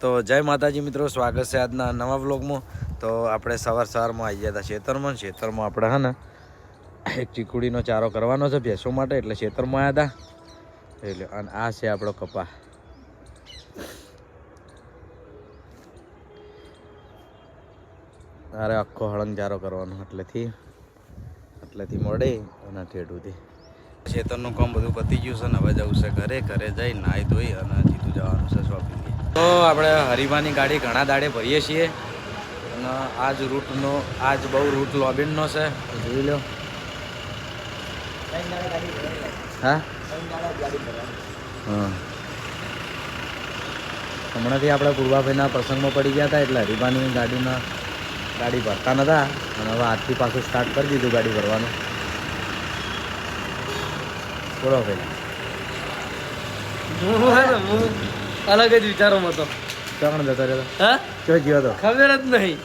તો જય માતાજી મિત્રો, સ્વાગત છે આજના નવા વ્લોગમાં. તો આપણે સવાર સવારમાં આવી ગયા હતા ખેતરમાં ખેતરમાં આપણે હા ને, એક ચીકુડીનો ચારો કરવાનો છે ભેંસો માટે, એટલે ખેતરમાં આવ્યા હતા. એટલે અને આ છે આપણો કપા. તારે આખો હળંગ ચારો કરવાનો એટલેથી એટલેથી મળે અને ઠેઠુંથી. ખેતરનું કામ બધું પતી ગયું છે ને, હવે જવું છે ઘરે ઘરે જઈ નાહી ધોઈ અને જીતું જવાનું છે શોપિંગ તો આપણે હરિમાની ગાડી ઘણા દાડે ભરીએ છીએ. અને આજ રૂટનો, આજ બહુ રૂટ લોબિનનો છે. જોઈ લો. હા? હા. હમણાંથી આપણે પૂર્વાભાઈના પ્રસંગમાં પડી ગયા હતા એટલે હરિભાની ગાડીના, ગાડી ભરતા નતા. અને હવે આજથી પાછું સ્ટાર્ટ કરી દીધું ગાડી ભરવાનું. બોલો ભાઈ. અલગ જ વિચારોમાં હતો. ચોકણ જતો રહ્યો હા? ચો ગયો હતો? ખબર જ નહીં.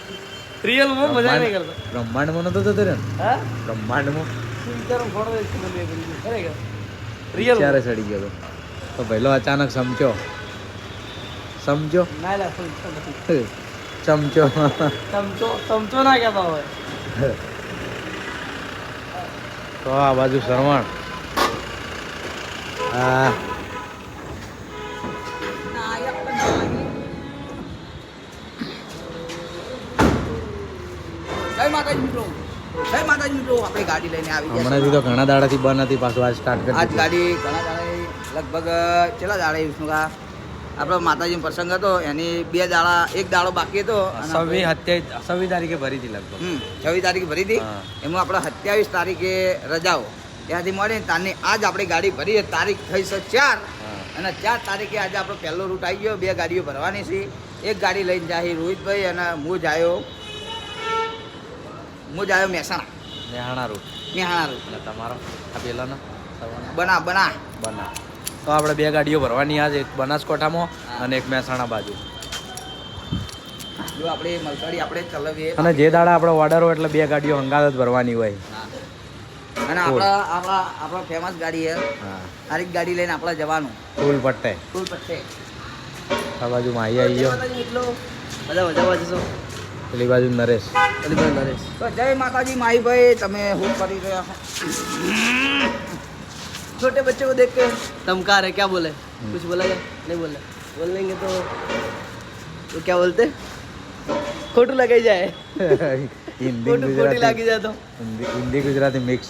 રિયલમાં મજા નહીં કરતો. બ્રહ્માંડમાં નતો જતો રહ્યો હા? બ્રહ્માંડમાં? વિચારો પડી ખરેખર. રિયલ ક્યારે ચડી ગયો તો પહેલો અચાનક સમજો. સમજો. ના ચમચો ચમચો ચમચો ના કહેતા હોય. તો આ બાજુ શ્રવણ. આ જય માતાજી મિત્રો. જય માતાજી મિત્રો. આપણે ગાડી લઈને આવી ગયા હમણાંથી તો ઘણા દાડાથી બંધ હતી પાછું આજ સ્ટાર્ટ. આજ ગાડી ઘણા દાડે લગભગ છેલ્લા દાડે વિષ્ણુકા આપણો માતાજીનો પ્રસંગ હતો એની બે દાડા એક દાડો બાકી હતો. છવ્વીસ સવી હત્યા સવી તારીખે ભરી હતી લગભગ. છવ્વીસ તારીખે ભરી હતી. એમાં આપણે સત્યાવીસ તારીખે રજાઓ. ત્યાંથી મળે તારની આજ આપણે ગાડી ભરી તારીખ થઈ છે ચાર. અને ચાર તારીખે આજે આપણો પહેલો રૂટ આવી ગયો. બે ગાડીઓ ભરવાની છે. એક ગાડી લઈને જાય રોહિતભાઈ અને હું જાયો હું જાયો મહેસાણા. નેહાણા રૂટ મહેસાણા રૂટ અને તમારો? આ પેલાનો? બના બના. બના. તો આપણે બે ગાડીઓ ભરવાની આજ એક બનાસકોઠામાં અને એક મહેસાણા બાજુ. જો આપણે મલસાડી આપણે ચલાવીએ. અને જે દાડા આપણો ઓર્ડર હોય એટલે બે ગાડીઓ હંગાત જ ભરવાની હોય. અને આપણા આપણા આપણા ફેમસ ગાડી છે. હા. તારીખ ગાડી લઈને આપણે જવાનું. ફૂલ પટ્ટે. ફૂલ પટ્ટે. આ બાજુ માં આવી ગયો. બધા મજા બાજુ છો પેલી બાજુ નરેશ નરેશ તો જય માતાજી માહીભાઈ તમે શું કરી રહ્યા છો छोटे बच्चे को देख के तमकार है क्या बोले कुछ बोला क्या नहीं बोला बोल लेंगे तो तो क्या बोलते खोटू लगाई जाए હિન્દી खोटू खोटी ગુજરાતી लागी जाए तो હિન્દી હિન્દી ગુજરાતી મિક્સ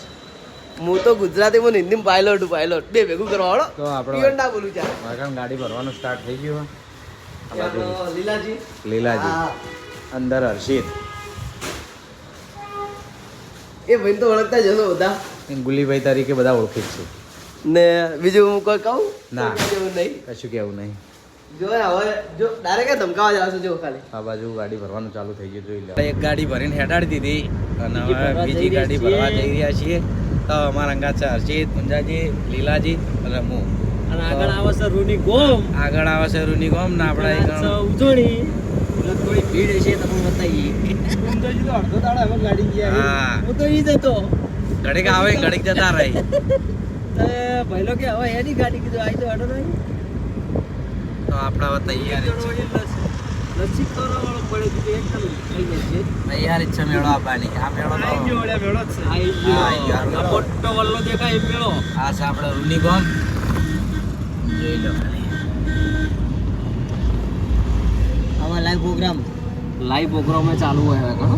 હું તો ગુજરાતીમાં ને હિન્દીમાં પાયલોટ પાયલોટ બે ભેગું કરવા વાળો તો આપણો પ્યોર ના બોલું ચાલે વાગણ ગાડી ભરવાનું સ્ટાર્ટ થઈ ગયું આ બાજુ આપણો લીલાજી લીલાજી હા. અંદર હર્ષિત એ ભાઈ તો ઓળખતા જ હશો બધા. ગુલીભાઈ તરીકે બધા ઓળખી છે. ને બીજું હું કોઈ કહું? ના. એવું નહીં. કશું કેવું નહીં. જો હવે જો ડાયરેક્ટ ધમકાવા જશો જો ખાલી. આ બાજુ ગાડી ભરવાનું ચાલુ થઈ ગયું જોઈ લો એક ગાડી ભરીને હેડાડી દીધી અને બીજી હવે બીજી ગાડી ભરવા જઈ રહ્યા છીએ. તો અમારા અંગાત છે હર્ષિત મુંજાજી લીલાજી અને હું. અને આગળ આવે છે રૂની ગોમ. આગળ આવે છે રૂની ગોમ ને આપણે ઉજવણી થોડી ભીડ હશે તમને બતાવીએ. હા. તો ઈ જ હતો ઘડીક આવે, ઘડીક જતા રહી. તો પહેલો કે હવે એની ગાડી કીધું આઈ તો અડો નહીં તો આપણે હવે તૈયારી છે. લસ્સી ખવડાવવાળો પડે થઈ જશે તૈયારી છે મેળો આપવાની. આ મેળો તો આઈ ગયો. ગયો આ મોટો વલ્લો દેખાય એ મેળો આ છે આપણે રૂની ગોમ. જોઈ લો. આવા પ્રોગ્રામ લાઈવ પ્રોગ્રામ ચાલુ હોય હવે ઘણો.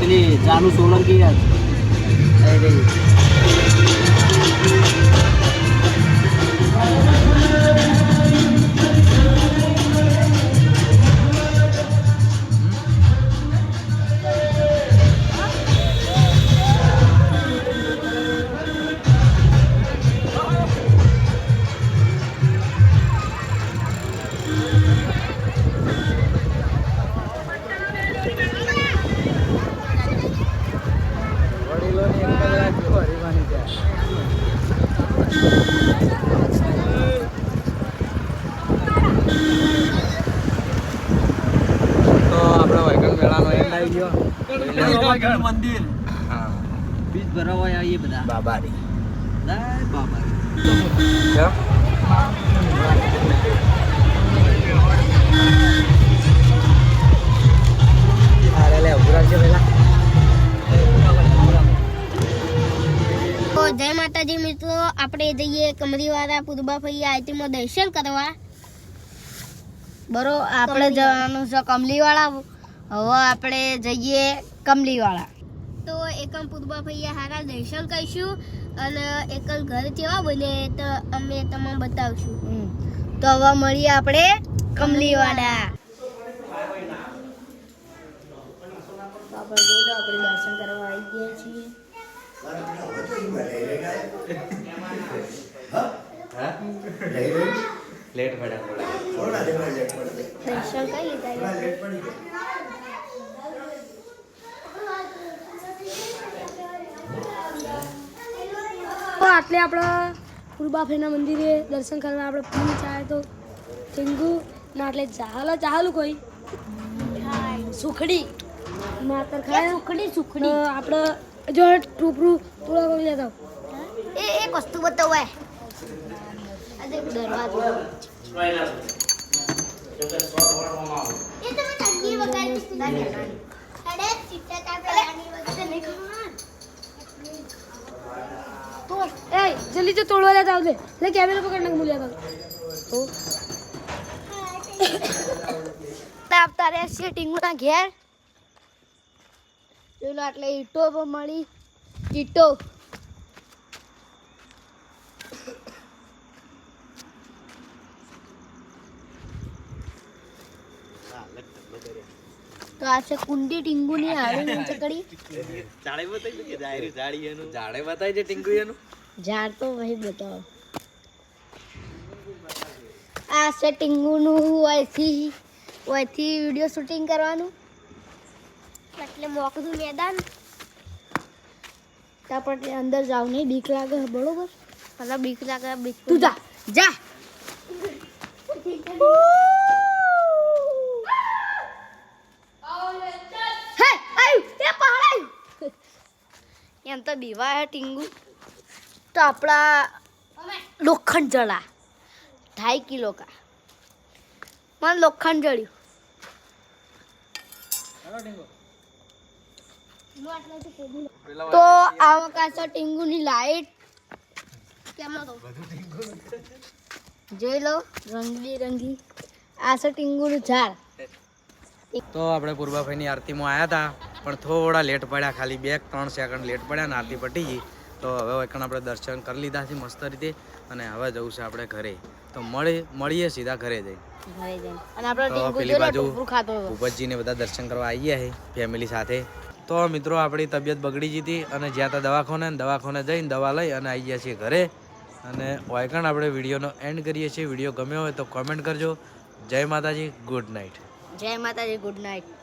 પેલી ચાલુ સોલંકી યાદ? મંદિર. હા. બીજ ભરાવા આવીએ બધા. બાબારી. જય બાબા કેમ? અરે લે ઉભું રાખજો પેલા જય માતાજી મિત્રો આપણે જઈએ કમરીવાળા પૂર્વાભાઈ આઈટીમાં દર્શન કરવા. બરો આપણે જવાનું છે કમલીવાળા. હવે આપણે જઈએ કમલીવાળા. તો એકમ પૂર્વાભાઈ હારા દર્શન કરીશું અને એકલ ઘર કેવા બને તો અમે તમને બતાવશું. તો હવે મળીએ આપણે કમલીવાળા. આપણે દર્શન કરવા આવી ગયા છીએ. લેટ પડ્યા તો આટલે આપણા ફૂલબાફેના મંદિરે દર્શન કરવા આપણે ફૂલ ચાહે તો ટીંગુ ના એટલે ચાહલ ચાહલું કોઈ. સુખડી. માતર ખાય સુખડી. સુખડી આપણે જો ટોપરું થોડા કરી લેતા એ એક વસ્તુ બતાવે આ દેખ દરવાજો એ તમે ટંકી વગાડી હતી અરે ચિટ્ટા તા પેલાની વગાડે નહીં ખાવાનું તો એ જલ્દી તો તોડવા લેતા આવજે લે કેમેરા પકડ નાખ મૂલ્યા તો આપતા રહ્યા છીએ ટીંગુના ઘેર ચલો એટલે ઈટો પણ મળી. ઈટો. તો આ છે કુંડી ટીંગુની હાડી ચકડી જાડે બતાવી છે ટીંકુ એનું ઝાડ તો વહી બતાવો. આ છે ટીંગુનું અહીંથી અહીંથી વીડિયો શૂટિંગ કરવાનું. એટલે મોકલું મેદાન. ત્યાં પણ અંદર જાવ નહીં બીક લાગે બરોબર? મતલબ બીક લાગે બીક તું જા જા. એમ તો બીવા હે ટીંગુ. તો આપણા લોખંડ જળા ઢાઈ કિલો કા. મને લોખંડ જળ્યું તો આવા વખત ટીંગુની લાઈટ. જોઈ લો રંગી આ છે ટીંગુનું ઝાડ. તો આપણે પૂર્વાભાઈની આરતીમાં આવ્યા હતા પણ થોડા લેટ પડ્યા ખાલી બે ત્રણ સેકન્ડ લેટ પડ્યા ને આરતી પટી ગઈ. તો હવે એકણ આપણે દર્શન કરી લીધા છે મસ્ત રીતે અને હવે જવું છે આપણે ઘરે. તો મળે મળીએ સીધા ઘરે જઈ ઘરે અને આપણો તો ટીંગુ પેલી બાજુ ખાતો હતો બધા દર્શન કરવા આવી ગયા છે ફેમિલી સાથે. તો મિત્રો, આપણી તબિયત બગડી જતી અને જ્યાં ત્યાં દવાખાને દવાખાને જઈને દવા લઈ અને આવી ગયા છીએ ઘરે. અને વાયકણ આપણે વિડીયોનો એન્ડ કરીએ છીએ. વીડિયો ગમ્યો હોય તો કોમેન્ટ કરજો. જય માતાજી ગુડ નાઇટ જય માતાજી ગુડ નાઇટ